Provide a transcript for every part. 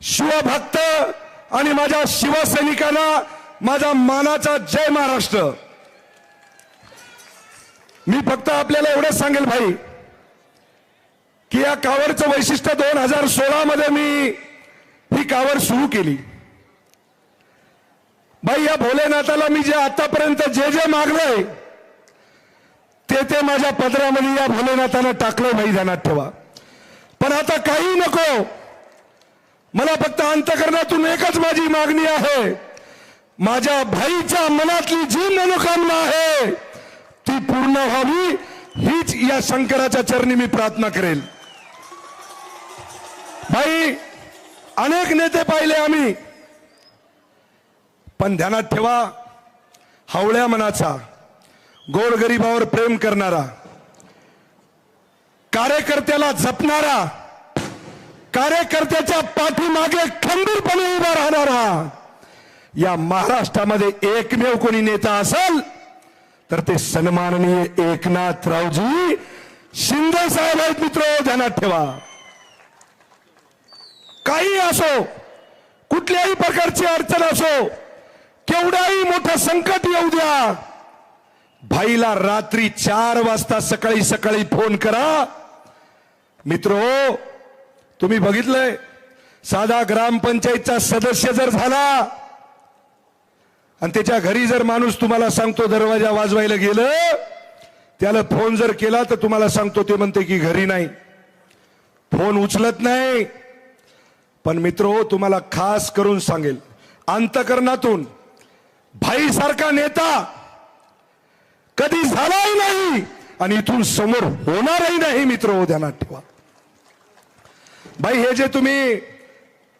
शिवभक्त आणि माझ्या शिवसैनिकांना माझा मानाचा जय महाराष्ट्र. मी फक्त आपल्याला एवढंच सांगेल भाई की या कावडचं वैशिष्ट्य दोन हजार सोळा मध्ये मी ही कावड सुरू केली. भाई या भोलेनाथाला मी जे आतापर्यंत जे जे मागलंय ते ते माझ्या पदरामध्ये या भोलेनाथानं टाकलंय भाई ध्यानात ठेवा. पण आता काही नको. मला फक्त अंतकरणातून एकच माझी मागणी आहे. माझ्या भाईच्या मनातली जी मनोकामना आहे ती पूर्ण व्हावी हीच या शंकराच्या चरणी मी प्रार्थना करेल. भाई अनेक नेते पाहिले आम्ही. पण ध्यानात ठेवा हावळ्या मनाचा गोरगरिबावर प्रेम करणारा कार्यकर्त्याला जपणारा कार्यकर्त्याच्या पाठीमागे खंबीरपणे उभा राहणारा या महाराष्ट्रामध्ये एकमेव कोणी नेता असेल तर ते सन्माननीय एकनाथरावजी शिंदे साहेब आहेत मित्र ध्यानात ठेवा. काही असो कुठल्याही प्रकारची अडचण असो केवढाही मोठं संकट येऊ द्या. भाईला रात्री चार वाजता सकाळी सकाळी फोन करा. मित्र तुम्ही बघितलंय? साधा ग्रामपंचायतचा सदस्य जर झाला आणि त्याच्या घरी जर माणूस तुम्हाला सांगतो दरवाजा वाजवायला गेलं त्याला फोन जर केला तर तुम्हाला सांगतो ते म्हणते की घरी नाही. फोन उचलत नाही. पण मित्र हो तुम्हाला खास करून सांगेल अंतकरणातून भाईसारखा नेता कधी झालाही नाही आणि इथून समोर होणारही नाही मित्र हो ध्यानात ठेवा. बाई हे जे तुम्ही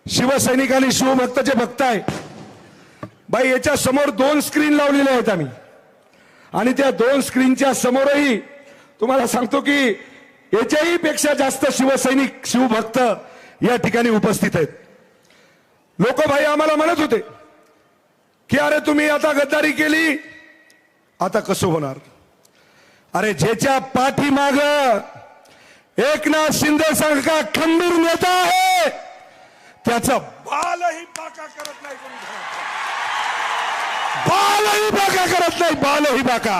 शिवसैनिक आणि शिवभक्त जे भक्त बघताय बाई याच्या समोर दोन स्क्रीन लावलेल्या आहेत आम्ही. आणि त्या दोन स्क्रीनच्या समोरही तुम्हाला सांगतो की याच्याही पेक्षा जास्त शिवसैनिक शिवभक्त या ठिकाणी उपस्थित आहेत. लोक भाई आम्हाला म्हणत होते की अरे तुम्ही आता गद्दारी केली आता कसं होणार? अरे ज्याच्या पाठीमाग एकनाथ शिंदे सारखा खंबीर नेता आहे? त्याचा बालही बाका करत नाही बालही बाका करत नाही बालही बाका.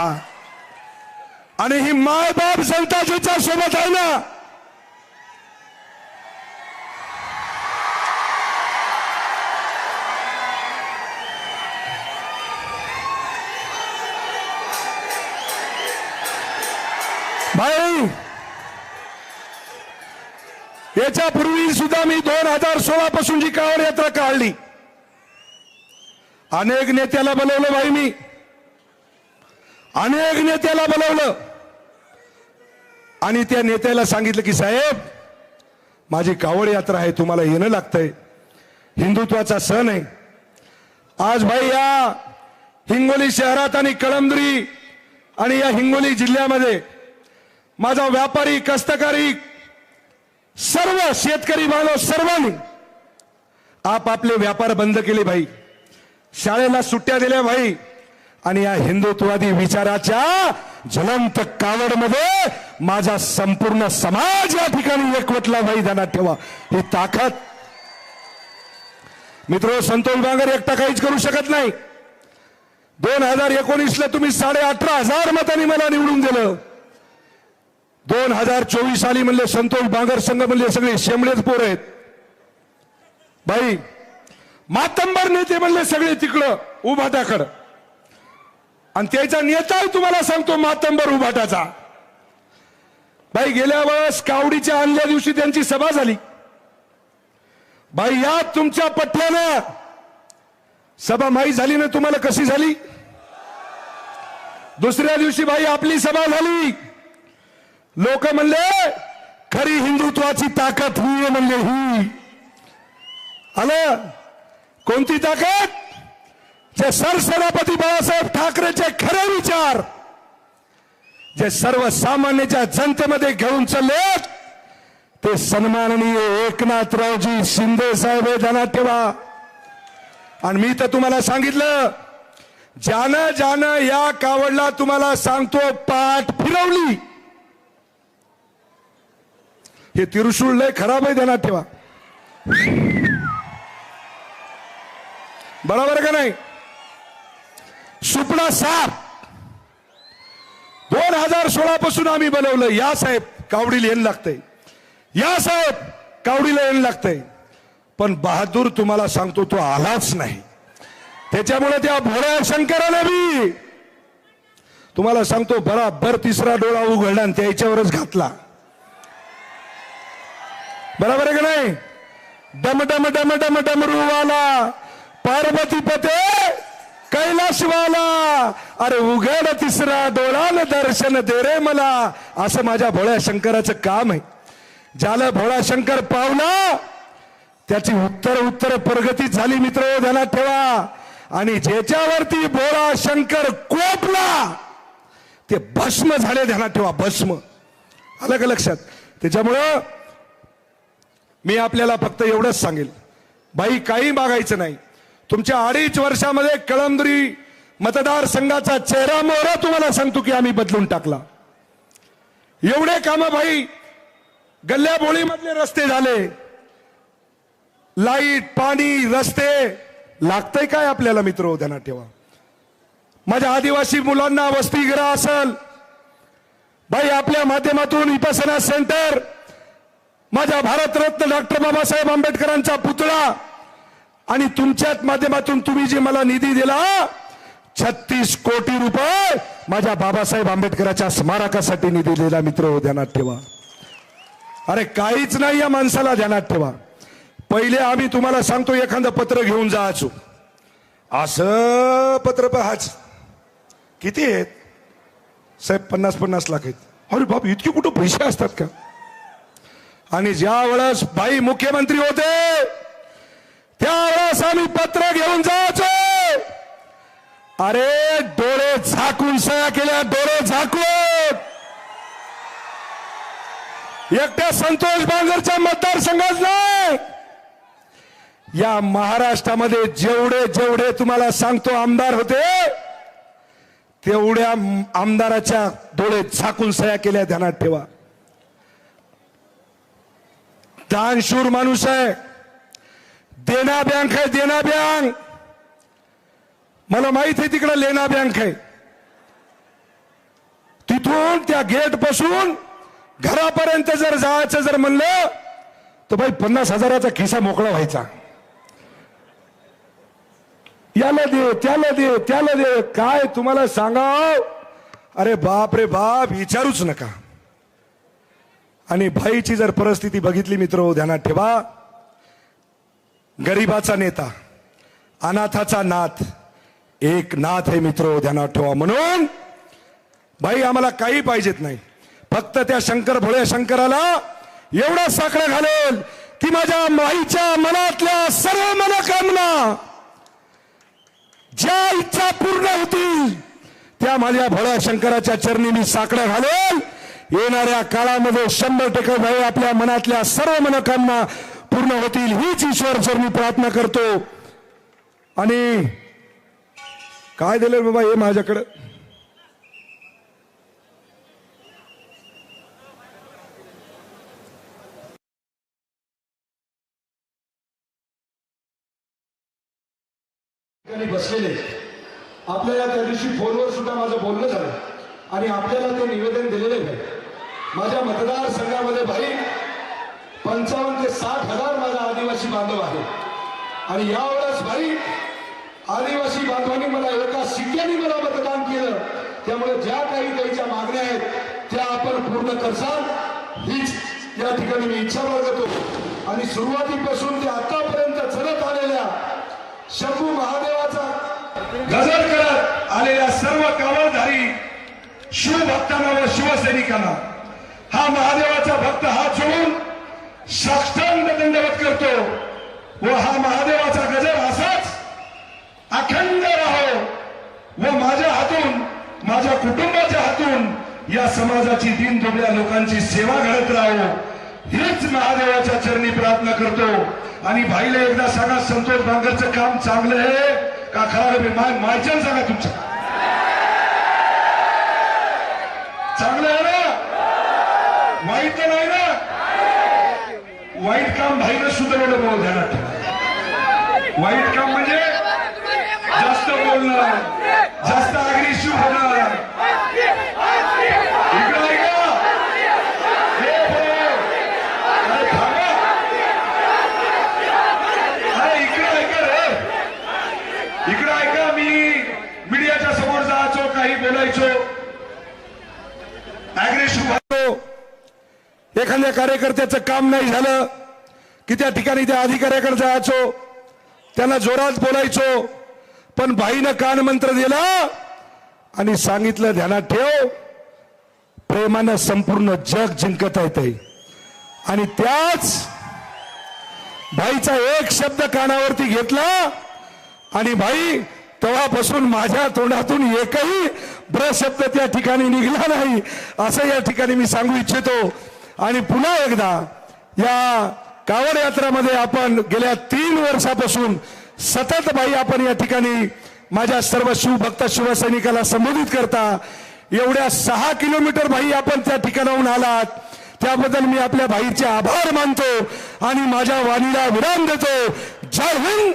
आणि ही मायबाप संताजीच्या सोबत आहे ना भाई याच्यापूर्वी सुद्धा मी दोन हजार सोळा पासून जी कावड यात्रा काढली. अनेक नेत्याला बोलवलं भाई मी. अनेक नेत्याला बोलवलं. आणि त्या नेत्याला सांगितलं की साहेब माझी कावड यात्रा आहे तुम्हाला येणं लागतंय. हिंदुत्वाचा सण आहे. आज भाई या हिंगोली शहरात आणि कळमदुरी आणि या हिंगोली जिल्ह्यामध्ये माझा व्यापारी कष्टकारी सर्व शेतकरी बांधव सर्वांनी आपापले व्यापार बंद केले भाई. शाळेला सुट्ट्या दिल्या भाई. आणि या हिंदुत्वादी विचाराच्या ज्वलंत कावडमध्ये माझा संपूर्ण समाज या ठिकाणी एकवटला भाई ध्यानात ठेवा. ही ताकद. मित्र संतोष बांगर एकटा काहीच करू शकत नाही. दोन हजार एकोणीसला तुम्ही साडे अठरा हजार मतांनी मला निवडून दिलं. दोन हजार चोवीस साली म्हणले संतोष बांगर संघ म्हणले सगळे शेमडेच पोर आहेत. भाई मातंबर नेते म्हणले सगळे तिकडं उभाटाकडं आणि त्याचा नेता तुम्हाला सांगतो मातंबर उभाटाचा भाई गेल्या वेळेस कावडीच्या आणल्या दिवशी त्यांची सभा झाली. भाई या तुमच्या पठ्ठ्यानं सभा माहीत झाली ना तुम्हाला कशी झाली? दुसऱ्या दिवशी भाई आपली सभा झाली. लोक म्हणले खरी हिंदुत्वाची ताकद ही म्हणले ही. आलं? कोणती ताकद? जे सरसेनापती बाळासाहेब ठाकरेचे खरे विचार जे सर्वसामान्याच्या जनतेमध्ये घेऊन चालले ते सन्माननीय एकनाथरावजी शिंदे साहेब हे ध्यानात ठेवा. आणि मी तर तुम्हाला सांगितलं ज्यानं ज्यानं या कावडला तुम्हाला सांगतो पाठ फिरवली. हे तिरुशूळ लय खराब आहे ध्यानात ठेवा. बरोबर का नाही? सुपडा साप. दोन हजार सोळा पासून आम्ही बनवलं. या साहेब कावडीला येण लागतंय. या साहेब कावडीला येण लागतंय. पण बहादूर तुम्हाला सांगतो तो आलाच नाही. त्याच्यामुळे त्या भोळ्या शंकराला बी तुम्हाला सांगतो बराबर तिसरा डोळा उघडला आणि त्याच्यावरच घातला. बरोबर आहे का नाही? डम डम डम डम डमरूवाला पार्वती पते कैलाशवाला अरे उघड तिसरा डोळाल दर्शन दे रे मला. असं माझ्या भोळ्या शंकराचं काम आहे. ज्याला भोळा शंकर पावला त्याची उत्तर उत्तर प्रगती झाली मित्र ध्यानात ठेवा. आणि ज्याच्यावरती भोळा शंकर कोपला ते भस्म झाले ध्यानात ठेवा भस्म. आलं का लक्षात? त्याच्यामुळं मी आपल्याला फक्त एवढंच सांगेल. बाई काही मागायचं नाही. तुमच्या अडीच वर्षामध्ये कळमदुरी मतदारसंघाचा चेहरा मोहरा तुम्हाला सांगतो की आम्ही बदलून टाकला. एवढे काम भाई गल्ल्या बोळीमधले रस्ते झाले. लाइट पाणी रस्ते लागतंय काय आपल्याला मित्र ध्यानात ठेवा? माझ्या आदिवासी मुलांना वसतिगृह असल. भाई आपल्या माध्यमातून विपसना सेंटर माझ्या भारतरत्न डॉक्टर बाबासाहेब आंबेडकरांचा पुतळा आणि तुमच्याच माध्यमातून तुम्ही जे मला निधी दिला छत्तीस कोटी रुपये माझ्या बाबासाहेब आंबेडकरांच्या स्मारकासाठी निधी दिला मित्र हो ध्यानात ठेवा. अरे काहीच नाही या माणसाला ध्यानात ठेवा. पहिले आम्ही तुम्हाला सांगतो एखादं पत्र घेऊन जायचो असं पत्र पहाच. किती आहेत? साहेब पन्नास पन्नास लाख आहेत. अरे बाप इतके कुठं पैसे असतात का? आणि ज्या वेळेस बाई मुख्यमंत्री होते त्यावेळेस आम्ही पत्र घेऊन जायचो. अरे डोळे झाकून सया केल्या डोळे झाकून. एकट्या संतोष बांगरच्या मतदारसंघात नाही. या महाराष्ट्रामध्ये जेवढे जेवढे तुम्हाला सांगतो आमदार होते तेवढ्या आमदाराच्या डोळे झाकून सया केल्या ध्यानात ठेवा. दानशूर माणूस आहे. देना बँक आहे देना बँक. मला माहीत आहे तिकडे लेना बँक आहे. तिथून त्या गेटपासून घरापर्यंत जर जायचं जर म्हणलं तर भाई पन्नास हजाराचा खिसा मोकळा व्हायचा. याला दे त्याला दे त्याला दे. काय तुम्हाला सांगाव? अरे बाप रे बाप विचारूच नका. आणि भाईची जर परिस्थिती बघितली मित्र ध्यानात ठेवा. गरीबाचा नेता अनाथाचा नाथ एक नाथ हे मित्र ध्यानात ठेवा म्हणून. भाई आम्हाला काही पाहिजेत नाही. फक्त त्या शंकर भोळ्या शंकराला एवढा साखळं घालेल की माझ्या माईच्या मनातल्या सर्व मनोकामना ज्या इच्छा पूर्ण होती त्या माझ्या भोळ्या शंकराच्या चरणी मी साकडं घालेल. येणाऱ्या काळामध्ये शंभर टक्के भाई आपल्या मनातल्या सर्व मनोकामना पूर्ण होतील हीच ईश्वर मी प्रार्थना करतो. आणि काय दिलं बाबा हे माझ्याकडं? बसलेले. आपल्याला त्या दिवशी फोनवर सुद्धा माझं बोलणं झालं. आणि आपल्याला ते निवेदन दिलेलं आहे. माझ्या मतदारसंघामध्ये भाई पंचावन्न ते साठ हजार माझा आदिवासी बांधव आहे. आणि यावेळेस भाई आदिवासी बांधवांनी मला एका शिक्क्याने मला मतदान केलं. त्यामुळे ज्या काही त्यांच्या मागण्या आहेत त्या आपण पूर्ण करसाल. हीच या ठिकाणी मी इच्छा बाळगतो. आणि सुरुवातीपासून ते आतापर्यंत चलत आलेल्या शंभू महादेवाचा गजर करत आलेल्या सर्व कावळधारी शिवभक्तांना व शिवसैनिकांना हा महादेवाचा भक्त हात जोडून साष्टांग दंडवत करतो. व हा महादेवाचा गजर असाच अखंड राहो. व माझ्या हातून माझ्या कुटुंबाच्या हातून या समाजाची दिन दुबळ्या लोकांची सेवा घडत राहो. हेच महादेवाच्या चरणी प्रार्थना करतो. आणि भाईला एकदा सांगा संतोष बांगरचं काम चांगलं आहे का खराब आहे माय मायच्यान सांगा तुमचं. चांगलं आहे वाईट तर नाही ना वाईट काम भाईनं एवढं बोल ध्यानात वाईट काम म्हणजे जास्त बोलणार जास्त अग्रेसिव्ह होणार बोलायचो. अग्रेसिव्ह कार्यकर्त्याचं काम नाही झालं की त्या ठिकाणी त्या अधिकाऱ्याकडे जायचो त्यांना जोरात बोलायचो पण भाईनं कान मंत्र दिला आणि सांगितलं ध्यानात ठेव प्रेमानं संपूर्ण जग जिंकता येते आणि त्याच भाईचा एक शब्द कानावरती घेतला आणि भाई तेव्हापासून माझ्या तोंडातून एकही ब्र शब्द त्या ठिकाणी निघला नाही असं या ठिकाणी मी सांगू इच्छितो. आणि पुन्हा एकदा या कावड यात्रामध्ये आपण गेल्या तीन वर्षापासून सतत बाई आपण या ठिकाणी माझ्या सर्व शिवभक्त शिवसैनिकाला संबोधित करता. एवढ्या सहा किलोमीटर भाई आपण त्या ठिकाणाहून आलात. त्याबद्दल मी आपल्या भाईचे आभार मानतो आणि माझ्या वाणीला विराम देतो. जय हिंद!